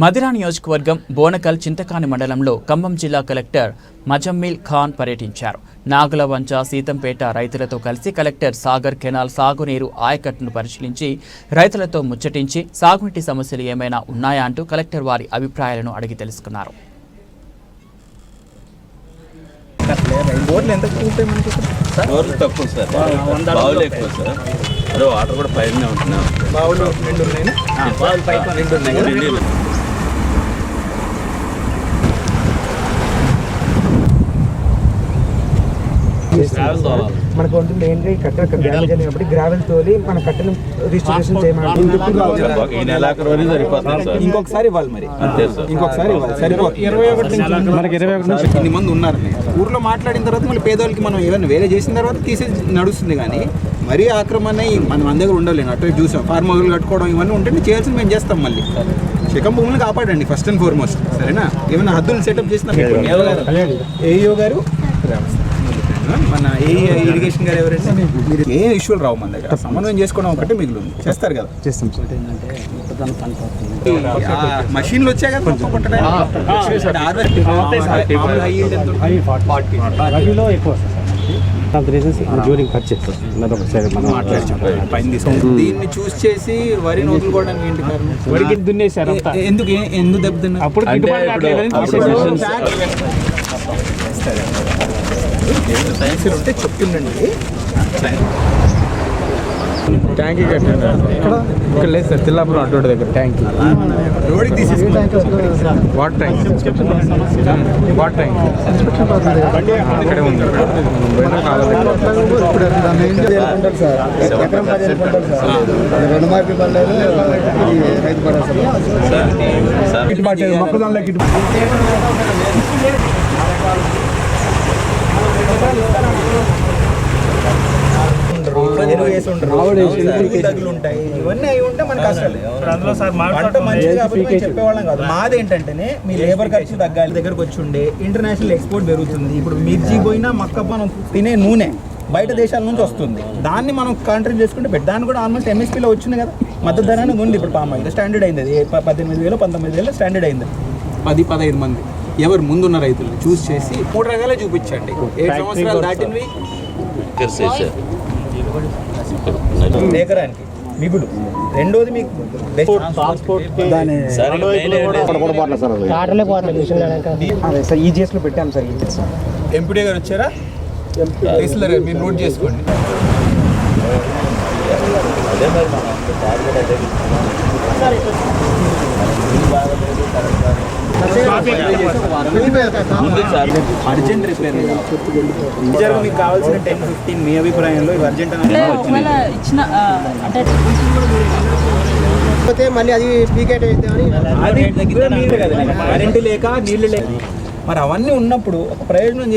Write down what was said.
మదిరా నియోజకవర్గం బోనకల్ చింతకాని మండలంలో ఖమ్మం జిల్లా కలెక్టర్ మజమ్మిల్ ఖాన్ పర్యటించారు. నాగుల వంచ సీతంపేట రైతులతో కలిసి కలెక్టర్ సాగర్ కెనాల్ సాగునీరు ఆయకట్టును పరిశీలించి రైతులతో ముచ్చటించి సాగునీటి సమస్యలు ఏమైనా ఉన్నాయా అంటూ కలెక్టర్ వారి అభిప్రాయాలను అడిగి తెలుసుకున్నారు. తక్కువ సార్. వాటర్ కూడా పైన బావులు ఉన్నాయి బావులు పైపు రెండు ఉన్నాయి మనకు ఉంటుంది ఏంటి కట్ట డ్యామేజ్ అయినప్పుడు గ్రావెల్ తోలి మన కట్టను రిజిస్ట్రేషన్ చేయమని ఈ నెలాఖరు వరకు సరిపోతుంది సార్ ఇంకొకసారి ఇవ్వాలి మరి అంతే సార్ ఇంకొకసారి ఇవ్వాలి సరిపోతుంది ఇరవై ఒకటి మనకి ఇరవై ఒకటి నుంచి ఇన్ని మంది ఉన్నారు ఊర్లో మాట్లాడిన తర్వాత మళ్ళీ పేదవాళ్ళకి మనం ఏమైనా వేరే చేసిన తర్వాత తీసేసి నడుస్తుంది కానీ మరీ ఆక్రమణ ఈ మన మన దగ్గర ఉండలేను అటు చూసాం ఫార్మ్ హౌస్లు కట్టుకోవడం ఇవన్నీ ఉంటే చేయాల్సింది మేము చేస్తాం మళ్ళీ శకం భూములు కాపాడండి ఫస్ట్ అండ్ ఫార్మోస్ట్ సరేనా ఏమైనా హద్దులు సెటప్ చేసిన ఏఈఓ గారు మన ఏ ఇరిగేషన్ గారు ఎవరైనా మీరు ఏ ఇష్యూలు రావు మన దగ్గర. సమన్వయం చేసుకోవడం ఒకటే మిగిలి ఉంది చేస్తారు కదా. చేస్తాం. ఆ మషిన్లు వచ్చాయి కదా మొక్క కొట్టడానికి. ఎక్కువ రీజన్స్ డ్యూరింగ్ తీసుకుంటాం. దీన్ని చూస్ చేసి వరి వదులుకోవడానికి ఏంటి కారణం వరికి దున్నేశారు అంతా. ఎ- ఎందుకు ఏ- ఎందుకు దెబ్బతిన్నారు అప్పుడు సైన్స్ ఉంటే చెప్తుండండి ట్యాంకీ ఇక్కడ లేదు సార్ తిల్లాపురం అటువంటి దగ్గర ట్యాంకీ రోడ్కి తీసేసుకుంటాం వాటర్ ట్యాంక్ వాటర్ ట్యాంక్ ఇక్కడే ఉంది రెండు మార్కులు పడలేదు రైతు ఉంటాయి ఇవన్నీ ఉంటే మనకు అసలు పంట మంచిది కాబట్టి చెప్పేవాళ్ళం కాదు మాదేంటంటేనే మీ లేబర్ ఖర్చు తగ్గాలి దగ్గరకు వచ్చి ఉండే ఇంటర్నేషనల్ ఎక్స్పోర్ట్ పెరుగుతుంది ఇప్పుడు మిర్చి పోయినా మక్క మనం తినే నూనె బయట దేశాల నుంచి వస్తుంది దాన్ని మనం కాంట్రిబ్యూట్ చేసుకుంటే దాన్ని కూడా ఆల్మోస్ట్ ఎంఎస్పీలో వచ్చింది కదా మద్దతు ధర అనేది ఉంది ఇప్పుడు పామ్ ఆయిల్ స్టాండర్డ్ అయింది ప- పద్దెనిమిది వేలు పంతొమ్మిది వేలు స్టాండర్డ్ అయింది పది పదహైదు మంది. ఎవరు ముందున్న రైతులు చూస్ చేసి మూడు రకాలే చూపించండి ఏడు సంవత్సరాలు దాటినవి? సార్ ఎకరానికి మిగులు. రెండోది మీకు పెట్టాం సార్ ఎంపీడీ గారు వచ్చారా? మీరు నోట్ చేసుకోండి. అదే మరి మనం టార్గెట్ అదే ఉంది సార్ అర్జెంట్ రిపేర్ మేజర్గా మీకు కావాల్సిన టెన్ ఫిఫ్టీన్ మీ అభిప్రాయంలో ఇవి అర్జెంట్ అంటే ఒకవేళ ఇచ్చిన ఆ, అంటే పోతే మళ్ళీ అది పీకేట్ అయితే అని అది కరెంట్ లేక నీళ్ళు లేక మరి అవన్నీ ఉన్నప్పుడు ఒక ప్రయోజనం